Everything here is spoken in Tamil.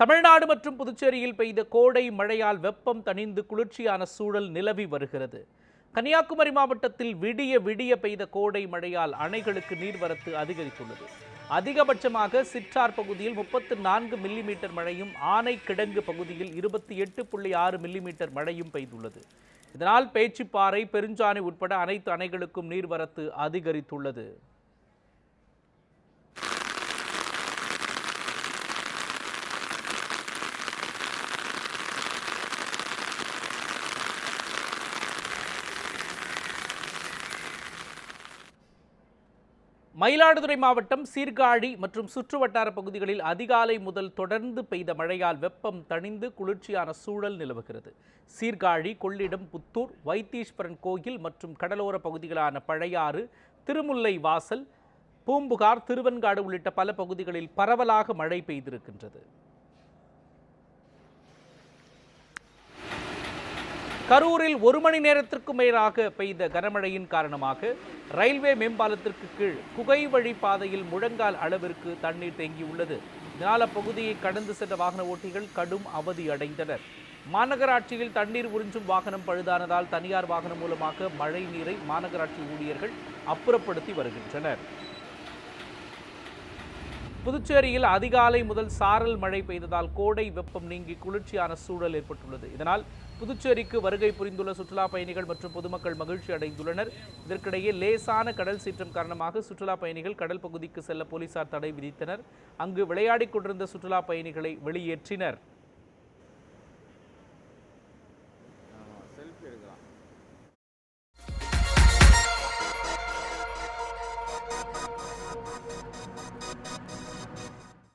தமிழ்நாடு மற்றும் புதுச்சேரியில் பெய்த கோடை மழையால் வெப்பம் தணிந்து குளிர்ச்சியான சூழல் நிலவி வருகிறது. கன்னியாகுமரி மாவட்டத்தில் விடிய விடிய பெய்த கோடை மழையால் அணைகளுக்கு நீர்வரத்து அதிகரித்துள்ளது. அதிகபட்சமாக சிற்றார் பகுதியில் முப்பத்து நான்கு மில்லிமீட்டர் மழையும் ஆனை கிடங்கு பகுதியில் இருபத்தி எட்டு புள்ளி ஆறு மில்லிமீட்டர் மழையும் பெய்துள்ளது. இதனால் பேச்சுப்பாறை பெருஞ்சாணி உட்பட அனைத்து அணைகளுக்கும் நீர்வரத்து அதிகரித்துள்ளது. மயிலாடுதுறை மாவட்டம் சீர்காழி மற்றும் சுற்றுவட்டார பகுதிகளில் அதிகாலை முதல் தொடர்ந்து பெய்த மழையால் வெப்பம் தணிந்து குளிர்ச்சியான சூழல் நிலவுகிறது. சீர்காழி கொள்ளிடம் புத்தூர் வைத்தீஸ்வரன் கோயில் மற்றும் கடலோர பகுதிகளான பழையாறு திருமுல்லை வாசல் பூம்புகார் திருவெண்காடு உள்ளிட்ட பல பகுதிகளில் பரவலாக மழை பெய்திருக்கின்றது. கரூரில் ஒரு மணி நேரத்திற்கும் மேலாக பெய்த கனமழையின் காரணமாக ரயில்வே மேம்பாலத்திற்கு கீழ் குகை வழி பாதையில் முழங்கால் அளவிற்கு தண்ணீர் தேங்கியுள்ளது. இதனால் அப்பகுதியை கடந்து சென்ற வாகன ஓட்டிகள் கடும் அவதி அடைந்தனர். மாநகராட்சியில் தண்ணீர் உறிஞ்சும் வாகனம் பழுதானதால் தனியார் வாகனம் மூலமாக மழை நீரை மாநகராட்சி ஊழியர்கள் அப்புறப்படுத்தி வருகின்றனர். புதுச்சேரியில் அதிகாலை முதல் சாரல் மழை பெய்ததால் கோடை வெப்பம் நீங்கி குளிர்ச்சியான சூழல் ஏற்பட்டுள்ளது. இதனால் புதுச்சேரிக்கு வருகை புரிந்துள்ள சுற்றுலா பயணிகள் மற்றும் பொதுமக்கள் மகிழ்ச்சி அடைந்துள்ளனர். இதற்கிடையே லேசான கடல் சீற்றம் காரணமாக சுற்றுலா பயணிகள் கடல் பகுதிக்கு செல்ல போலீசார் தடை விதித்தனர். அங்கு விளையாடிக் கொண்டிருந்த சுற்றுலா பயணிகளை வெளியேற்றினர்.